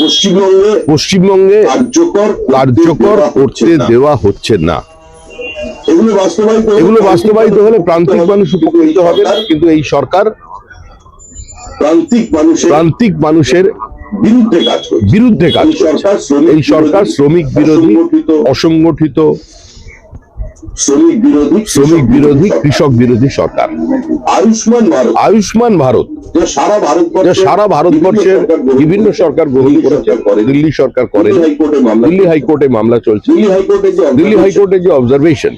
পশ্চিমবঙ্গে পশ্চিমবঙ্গে কার্যকর কার্যকর করতে দেওয়া হচ্ছে না। এগুলো বাস্তবায়িত হলে- প্রান্তিক মানুষ উপকৃত হবে। কিন্তু এই সরকার প্রান্তিক মানুষের প্রান্তিক মানুষের বিরুদ্ধে কাজ করে বিরুদ্ধে কাজ এই সরকার শ্রমিক বিরোধী, অসংগঠিত শ্রমিক বিরোধী। কৃষক বিরোধী সরকার। আয়ুষ্মান ভারত। সারা ভারতবর্ষের বিভিন্ন সরকার গ্রহণ করেছে দিল্লি সরকার করেনি। দিল্লি হাইকোর্টে মামলা চলছে। দিল্লি হাইকোর্টে যে হাইকোর্টের যে অবজারভেশন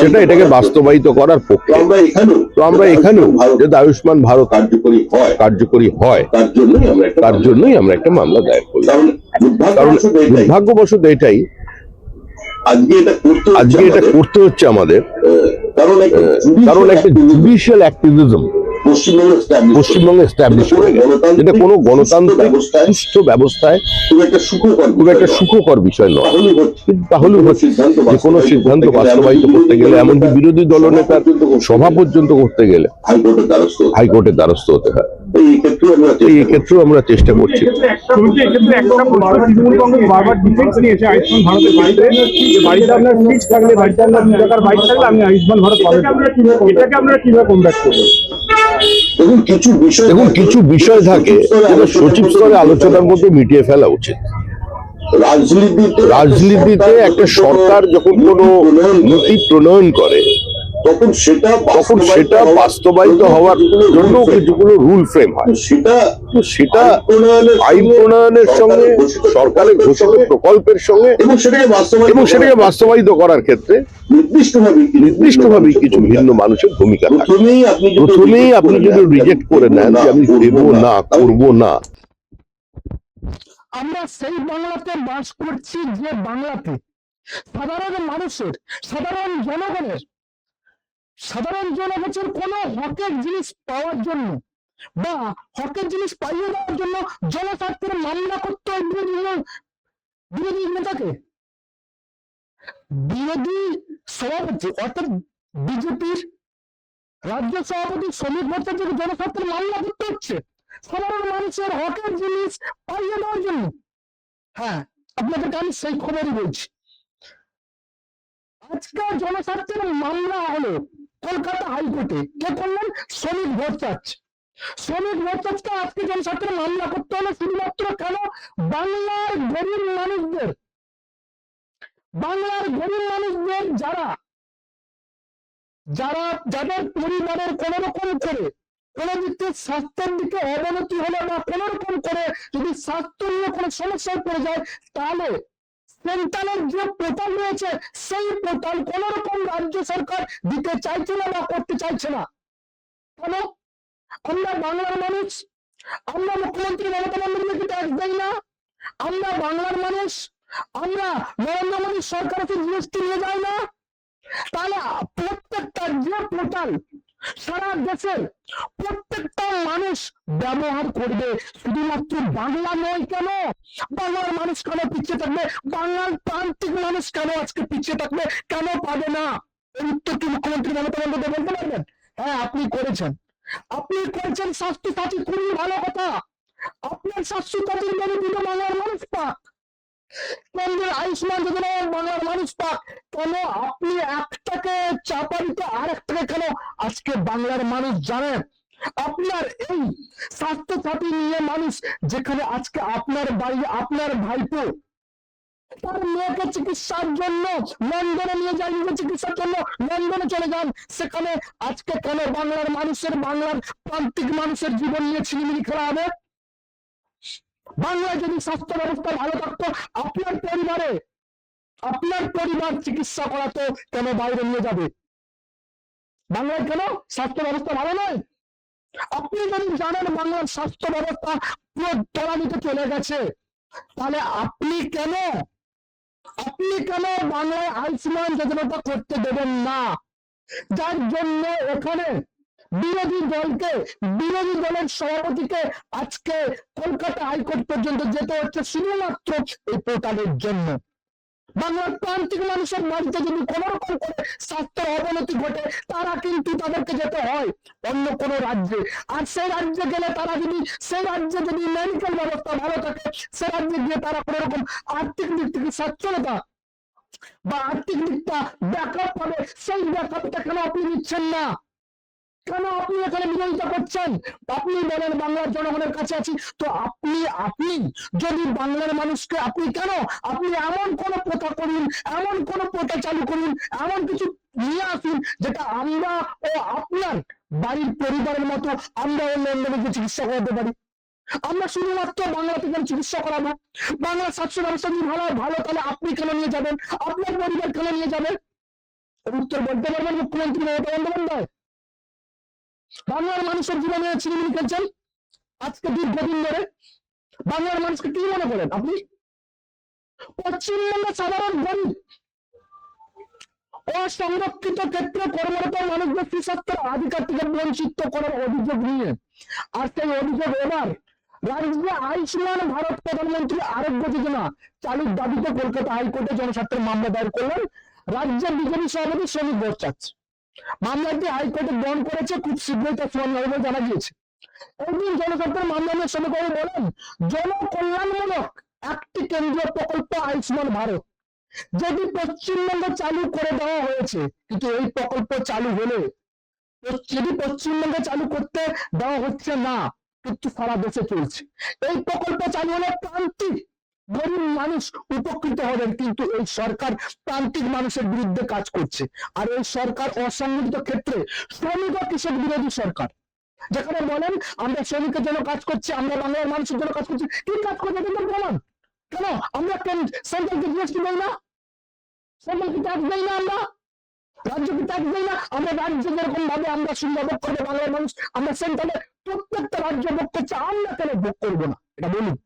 সেটা এটাকে বাস্তবায়িত করার পক্ষে। এখানেও তো আমরা এখানেও যদি আয়ুষ্মান ভারত কার্যকরী হয় কার্যকরী হয় তার জন্যই আমরা একটা তার জন্যই আমরা একটা মামলা দায়ের করি। কারণ দুর্ভাগ্যবশত এটাই আজকে এটা করতে আজকে এটা করতে হচ্ছে আমাদের। কারণ একটা কারণ একটা activism জুডিশিয়াল অ্যাক্টিভিজম পশ্চিমবঙ্গে করে কোনো গণতান্ত্রিক সুস্থ ব্যবস্থায় খুব একটা সুখকর বিষয় নয়। তাহলে কোনো সিদ্ধান্ত যে কোনো সিদ্ধান্ত করতে গেলে, বাস্তবায়িত এমনকি করতে গেলে এমনকি বিরোধী দলনেতার পর্যন্ত করতে সভা গেলে পর্যন্ত করতে গেলে। হাইকোর্টের দ্বারস্থ হতে হয়। দ্বারস্থ হতে হয় এই ক্ষেত্রে আমরা চেষ্টা করছি। ক্ষেত্রেও আমরা চেষ্টা করছি। শুরুতে এক্ষেত্রে একটা প্রশ্ন তৃণমূল কংগ্রেস বারবার ডিফেন্স নিয়েছে আয়ুষ্মান ভারতের বাড়িতে আপনার ফিক্স থাকলে বাড়িতে আপনার বাইক থাকলে আমি আয়ুষ্মান ভারত পাবেন এটাকে আপনারা কীভাবে কমব্যাক করবেন দেখুন কিছু বিষয় এবং কিছু বিষয় থাকে সচিব স্তরে আলোচনার মধ্যে মিটিয়ে ফেলা উচিত। রাজনীতিতে রাজনীতিতে একটা সরকার যখন কোনো নীতি প্রণয়ন করে তখন সেটা তখন সেটা বাস্তবায়িত হওয়ার জন্য কিছুগুলো রুল ফ্রেম হয়? সেটা তো সেটা আইন সঙ্গে, প্রণয়নের সঙ্গে সরকারের ঘোষিত প্রকল্পের সঙ্গে এবং সেটাকে বাস্তবায়িত এবং সেটাকে বাস্তবায়িত করার ক্ষেত্রে নির্দিষ্টভাবে নির্দিষ্টভাবে কিছু ভিন্ন মানুষের ভূমিকা প্রথমেই আপনি প্রথমেই আপনি যদি রিজেক্ট করে নেন যে আমি দেব না করব না। আমরা সেই বাংলাতে বাস করছি যে বাংলাতে সাধারণ মানুষের সাধারণ জনগণের সাধারণ জনগণের কোনো হকের জিনিস পাওয়ার জন্য বা হকের জিনিস পাইয়ে দেওয়ার জন্য জনস্বার্থের মামলা করতে হয় বিরোধী বিরোধী নেতাকে। বিরোধী সভাপতি অর্থাৎ বিজেপির রাজ্য সভাপতি শ্রমিক ভট্টাচার্য জনস্বার্থের মামলা করতে হচ্ছে। সাধারণ মানুষের হকের জিনিস পাইয়ে দেওয়ার জন্য। হ্যাঁ আপনাদেরকে আমি সেই খবরই বলছি। আজকে জনস্বার্থের মামলা হলো কলকাতা হাইকোর্টে কে করলেন? শ্রমিক ভট্টাচার্য। শ্রমিক ভট্টাচার্যকে আজকে জনস্বার্থের মামলা করতে হলো শুধুমাত্র কেন বাংলার গরিব মানুষদের? বাংলার গরিব মানুষদের যারা যারা যাদের পরিবারের কোন রকম করে, কোন দিক স্বাস্থ্যের দিকে অবনতি হলে বা কোন রকম করে যদি স্বাস্থ্য নিয়ে কোনো সমস্যায় পড়ে যায়, তাহলে সেন্ট্রালের যে পোর্টাল রয়েছে, সেই পোর্টাল কোন রকম রাজ্য সরকার দিতে চাইছে না বা করতে চাইছে না। কেন? আমরা বাংলার মানুষ, আমরা মুখ্যমন্ত্রী মমতা বন্দ্যোপাধ্যায়কে ট্যাক্স দেই না। আমরা বাংলার মানুষ, আমরা নরেন্দ্র মোদী সরকারকে জিএসটি নিয়ে যাই না। তাহলে প্রত্যেকটা যে পোর্টাল সারা দেশের প্রত্যেকটা মানুষ ব্যবহার করবে। শুধুমাত্র বাংলা নয় কেন? বাংলার মানুষ কেন পিছিয়ে থাকবে? বাংলার প্রান্তিক মানুষ কেন আজকে পিছিয়ে থাকবে? কেন পাবে না? এর উত্তর কি মুখ্যমন্ত্রী মমতা বন্দ্যোপাধ্যায় বলতে পারবেন? হ্যাঁ আপনি করেছেন। আপনি করেছেন স্বাস্থ্য সাথী খুবই ভালো কথা। আপনার স্বাস্থ্য সাথীর বেনিফিট বাংলার মানুষ পাক। কেন্দ্রের আয়ুষ্মান যোজনা বাংলার মানুষ পাক। কেন আপনি একটাকে চাপা দিতে কেন আজকে বাংলার মানুষ আপনার এই স্বাস্থ্য সাথী নিয়ে মানুষ যেখানে আজকে আপনার বাড়ি, আপনার ভাইপো, তার মেয়েকে চিকিৎসার জন্য লন্ডনে নিয়ে যায় নিজে চিকিৎসার জন্য লন্ডনে চলে যান। সেখানে আজকে কেন বাংলার মানুষের, বাংলার প্রান্তিক মানুষের জীবন নিয়ে ছিনিমিনি খেলা হবে? বাংলায় যদি স্বাস্থ্য ব্যবস্থা ভালো থাকতো, আপনার পরিবারে, আপনার পরিবার চিকিৎসা করাতো কেন বাইরে নিয়ে যাবে? বাংলায় কেন স্বাস্থ্য ব্যবস্থা ভালো নয়? আপনি যদি জানেন বাংলার স্বাস্থ্য ব্যবস্থা পুরো তলানিতে চলে গেছে, তাহলে আপনি কেন আপনি কেন বাংলায় আয়ুষ্মান যোজনাটা করতে দেবেন না? যার জন্য এখানে বিরোধী দলকে, বিরোধী দলের সভাপতিকে আজকে কলকাতা হাইকোর্ট পর্যন্ত যেতে হচ্ছে শুধুমাত্র এই পোর্টালের জন্য। বাংলার প্রান্তিক মানুষের বাড়িতে যদি কোন রকম করে স্বাস্থ্যের অবনতি ঘটে, তারা কিন্তু তাদেরকে যেতে হয় অন্য কোন রাজ্যে। আর সেই রাজ্যে গেলে তারা যদি, সেই রাজ্যে যদি মেডিকেল ব্যবস্থা ভালো থাকে, সে রাজ্যে গিয়ে তারা কোন রকম আর্থিক দিক থেকে সচ্ছলতা বা আর্থিক দিকটা ব্যাকআপ পাবে, সেই ব্যাকআপটা কেন আপনি নিচ্ছেন না? কেন আপনি এখানে বিরোধিতা করছেন? আপনি বলেন বাংলার জনগণের কাছে আছি। তো আপনি আপনি যদি বাংলার মানুষকে, আপনি কেন? আপনি এমন কোন প্রথা করুন, এমন কোন প্রথা চালু করুন, এমন কিছু নিয়ে আসুন যেটা আমরা ও আপনার বাড়ির পরিবারের মতো আমরা অন্য রোগীকে চিকিৎসা করাতে পারি। আমরা শুধুমাত্র বাংলা থেকে চিকিৎসা করাবো। বাংলা স্বাস্থ্য ব্যবস্থা যদি ভালো ভালো, তাহলে আপনি কেন নিয়ে যাবেন? আপনার পরিবার কেন নিয়ে যাবেন? উত্তর বলতে পারবেন মুখ্যমন্ত্রী মমতা বন্দ্যোপাধ্যায়। বাংলার মানুষের জীবনে ছিনিমিনি খেলছেন? আজকে দীর্ঘদিন ধরে বাংলার মানুষকে কি মনে করেন আপনি? পশ্চিমবঙ্গের সাধারণ গরিব, অসংরক্ষিত ক্ষেত্রে কর্মরত মানুষদের সুস্বাস্থ্যের অধিকার থেকে বঞ্চিত করার অভিযোগ নিয়ে। আর সেই অভিযোগ এবার রাজ্যে আয়ুষ্মান ভারত প্রধানমন্ত্রী আরোগ্য যোজনা চালুর দাবিতে কলকাতা হাইকোর্টে জনস্বার্থের মামলা দায়ের করলেন। রাজ্যের বিজেপি সভাপতি শ্রমিক ভট্টাচার্য। মামলাটি হাইকোর্টে গ্রহণ করেছে, খুব শীঘ্রই তার শুনানি হবে জানা গিয়েছে। একদিন জনস্বার্থের মামলা নিয়ে শ্রমিকবাবু বলেন, জনকল্যাণমূলক একটি কেন্দ্রীয় প্রকল্প আয়ুষ্মান ভারত যদি পশ্চিমবঙ্গে চালু করে দেওয়া হয়েছে। কিন্তু এই প্রকল্প চালু হলে যদি পশ্চিমবঙ্গে চালু করতে দেওয়া হচ্ছে না, কিন্তু সারা দেশে চলছে। এই প্রকল্প চালু হলে প্রান্তিক গরিব মানুষ উপকৃত হবেন কিন্তু এই সরকার প্রান্তিক মানুষের বিরুদ্ধে কাজ করছে। আর এই সরকার অসংগঠিত ক্ষেত্রে শ্রমিক কৃষক বিরোধী সরকার। যেখানে বলেন, আমরা শ্রমিকের জন্য কাজ করছি, আমরা বাংলার মানুষের জন্য কাজ করছি। কি কাজ করছে কিন্তু বলেন কেন? আমরা সেন্ট্রালকে জিএসটি দেই না? সেন্ট্রালকে ট্যাক্স দেই না আমরা? রাজ্যকে ট্যাক্স দেই না? আমরা রাজ্য যেরকম ভাবে আমরা সুবিধা ভোগ করব বাংলার মানুষ, আমরা সেন্ট্রালে প্রত্যেকটা রাজ্য ভোগ করছে আমরা কেন ভোগ করব না? এটা বলুন।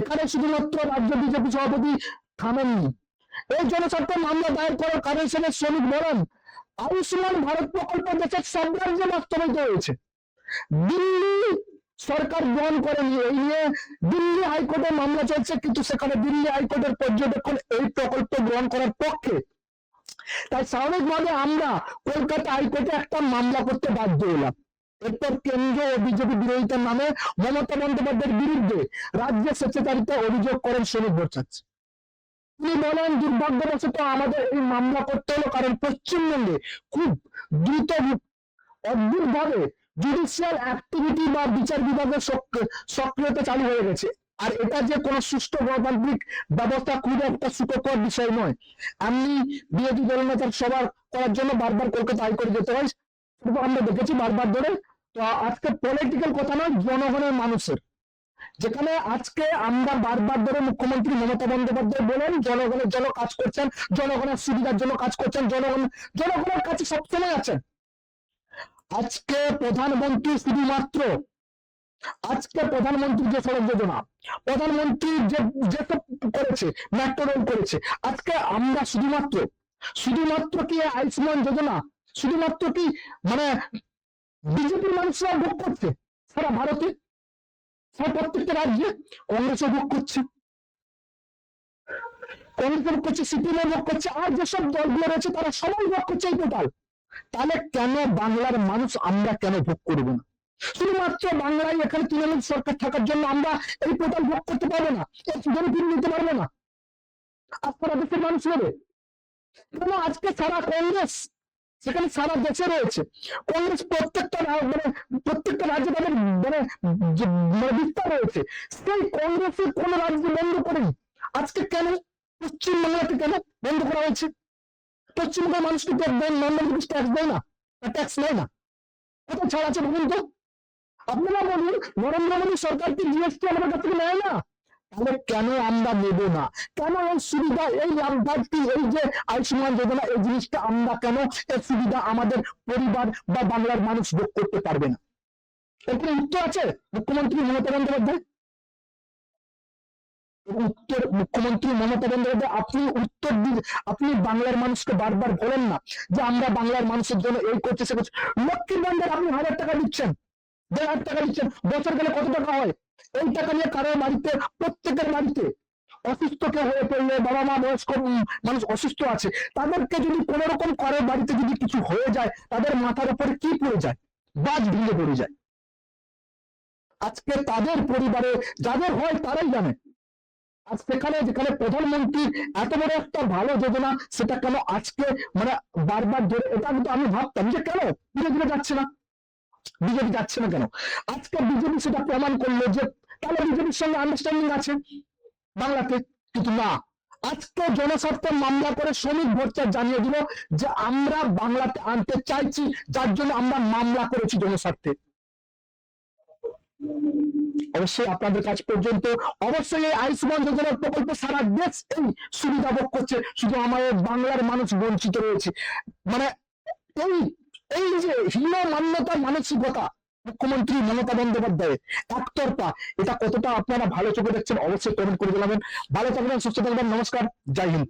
এখানে শুধুমাত্র রাজ্য বিজেপি সভাপতি থামেননি। এই জনস্বার্থে মামলা দায়ের করার কারণ হিসেবে শ্রমিক বলেন আয়ুষ্মান ভারত প্রকল্প দেশের সব রাজ্যে বাস্তবায়িত হয়েছে। দিল্লি সরকার গ্রহণ করেনি, এই নিয়ে দিল্লি হাইকোর্টে মামলা চলছে, কিন্তু সেখানে দিল্লি হাইকোর্টের পর্যবেক্ষণ এই প্রকল্প গ্রহণ করার পক্ষে। তাই স্বাভাবিকভাবে আমরা কলকাতা হাইকোর্টে একটা মামলা করতে বাধ্য হলাম। এরপর কেন্দ্র ও বিজেপি বিরোধিতার নামে মমতা বন্দ্যোপাধ্যায়ের বিরুদ্ধে রাজ্য স্বেচ্ছাচারিতা অভিযোগ করেন শ্রমিক ভট্টাচার্য তিনি বলেন, দুর্ভাগ্যবশত আমাদের এই মামলা করতে হলো কারণ পশ্চিমবঙ্গে খুব দ্রুত অদ্ভুত ভাবে জুডিশিয়াল অ্যাক্টিভিটি বা বিচার বিভাগের সক্রিয়তা চালু হয়ে গেছে। আর এটা যে কোনো সুষ্ঠু গণতান্ত্রিক ব্যবস্থা খুব একটা সুখকর বিষয় নয়। আমি বিরোধী দলনেতার সবার করার জন্য বারবার কলকাতা হাইকোর্টে যেতে হয়। আমরা দেখেছি বারবার ধরে তো আজকে পলিটিক্যাল কথা নয়, জনগণের মানুষের। যেখানে আজকে আমরা বারবার ধরে মুখ্যমন্ত্রী মমতা বন্দ্যোপাধ্যায় বলেন, জনগণের জন্য কাজ করছেন, জনগণের সুবিধার জন্য কাজ করছেন, জনগণ, জনগণের কাছে সবসময় আছেন। আজকে প্রধানমন্ত্রী শুধুমাত্র, আজকে প্রধানমন্ত্রী যে সড়ক যোজনা, প্রধানমন্ত্রী যে যেসব করেছে মেট্রো রেল করেছে, আজকে আমরা শুধুমাত্র শুধুমাত্র কি আয়ুষ্মান যোজনা, শুধুমাত্র কি মানে বিজেপির মানুষরা ভোগ করছে। সারা ভারতে, সারা প্রত্যেকটা রাজ্যে কংগ্রেসও ভোগ করছে। কংগ্রেস ভোগ করছে সিপিএম ভোগ করছে। আর যেসব দলগুলো রয়েছে, তারা সবাই ভোগ করছে এই টোটাল তাহলে কেন বাংলার মানুষ আমরা কেন ভোগ করব না? শুধুমাত্র বাংলায় এখানে তৃণমূল সরকার থাকার জন্য আমরা এই পোর্টাল ভোগ করতে পারব না। সুযোগ ফিরে নিতে পারব না। আপনারা দেশের মানুষ নেবে কেন আজকে সারা কংগ্রেস সেখানে সারা দেশে রয়েছে। কংগ্রেস প্রত্যেকটা মানে প্রত্যেকটা রাজ্যে তাদের মানে মানে বিস্তার রয়েছে। সেই কংগ্রেসের কোন রাজ্য বন্ধ করেনি আজকে কেন পশ্চিমবাংলাতে কেন বন্ধ করা হয়েছে? পশ্চিমবঙ্গের মানুষকে নর্মাল ট্যাক্স দেয় না ট্যাক্স নেয় না। কোথায় ছাড় আছে বলুন তো? আপনারা বলুন, নরেন্দ্র মোদী সরকার কি জিএসটি আমাদের কাছ থেকে নেয় না? তাহলে কেন আমরা নেব না? কেন এই সুবিধা, এই লাভবাদটি এই যে আয়ুষ্মান যোজনা, এই জিনিসটা আমরা কেন এই সুবিধা আমাদের পরিবার বা বাংলার মানুষ ভোগ করতে পারবে না? এর কোনো উত্তর আছে মুখ্যমন্ত্রী মমতা বন্দ্যোপাধ্যায়? উত্তর মুখ্যমন্ত্রী মমতা বন্দ্যোপাধ্যায়, আপনি উত্তর দিন, আপনি বাংলার মানুষকে বারবার বলেন না যে আমরা বাংলার মানুষের জন্য এই করছি, সে করছি। লক্ষ্মীর ভান্ডার আপনি হাজার টাকা দিচ্ছেন, দেড় হাজার টাকা দিচ্ছেন, বছর গেলে কত টাকা হয়? এই টাকা নিয়ে কারোর বাড়িতে, প্রত্যেকের বাড়িতে অসুস্থ কেউ হয়ে পড়লে বাবা মা বয়স্ক মানুষ অসুস্থ আছে, তাদেরকে যদি কোন রকম করে বাড়িতে যদি কিছু হয়ে যায়, তাদের মাথার উপরে কি পড়ে যায়? বাজ ভেঙে পড়ে যায়। আজকে তাদের পরিবারে, যাদের হয় তারাই জানে। আর সেখানে, যেখানে প্রধানমন্ত্রীর এত বড় একটা ভালো যোজনা, সেটা কেন আজকে মানে বারবার ধরে, এটা কিন্তু আমি ভাবতাম যে কেন? বিরোধীরা যাচ্ছে না। বিজেপি যাচ্ছে না কেন? আজকে বিজেপি সেটা প্রমাণ করল যে তাহলে বিজেপির সঙ্গে আন্ডারস্ট্যান্ডিং আছে। বাংলাতে কিন্তু না। আজকে জনস্বার্থে মামলা করে শ্রমিক ভোটার জানিয়ে দিল যে আমরা বাংলাতে আনতে চাইছি, যার জন্য আমরা মামলা করেছি জনস্বার্থে। অবশ্যই আপনাদের কাছ পর্যন্ত অবশ্যই এই আয়ুষ্মান যোজনার প্রকল্প সারা দেশ এই সুবিধা ভোগ করছে। শুধু আমাদের বাংলার মানুষ বঞ্চিত রয়েছে। মানে এই এই যে হীন মান্যতার মানসিকতা, মুখ্যমন্ত্রী মমতা বন্দ্যোপাধ্যায়ের একতরফা, এটা কতটা আপনারা ভালো চোখে দেখছেন, অবশ্যই কমেন্ট করে জানাবেন। ভালো থাকবেন, সুস্থ থাকবেন, নমস্কার, জয় হিন্দ।